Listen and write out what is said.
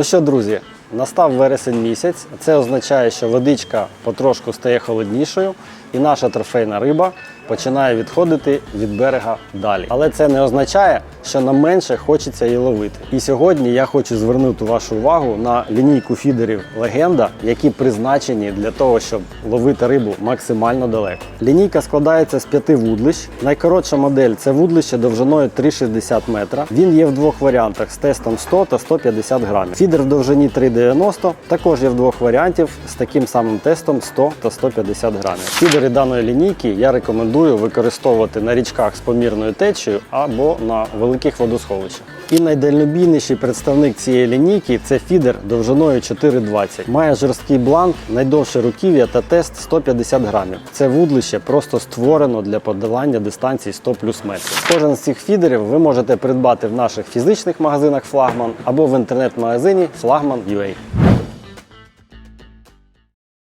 Ну що, друзі, настав вересень місяць. Це означає, що водичка потрошку стає холоднішою, і наша трофейна риба починає відходити від берега далі. Але це не означає, що нам менше хочеться її ловити. І сьогодні я хочу звернути вашу увагу на лінійку фідерів Легенда, які призначені для того, щоб ловити рибу максимально далеко. Лінійка складається з п'яти вудлищ. Найкоротша модель це вудлище довжиною 3,60 метра. Він є в двох варіантах з тестом 100 та 150 грамів. Фідер в довжині 3,90 також є в двох варіантів з таким самим тестом 100 та 150 грамів. Фідери даної лінійки я рекомендую використовувати на річках з помірною течією або на великих водосховищах. І найдальнобійніший представник цієї лінійки це фідер довжиною 4,20. Має жорсткий бланк, найдовше руків'я та тест 150 грамів. Це вудлище просто створено для подолання дистанції 100 плюс метрів. Кожен з цих фідерів ви можете придбати в наших фізичних магазинах флагман або в інтернет-магазині Flagman.ua.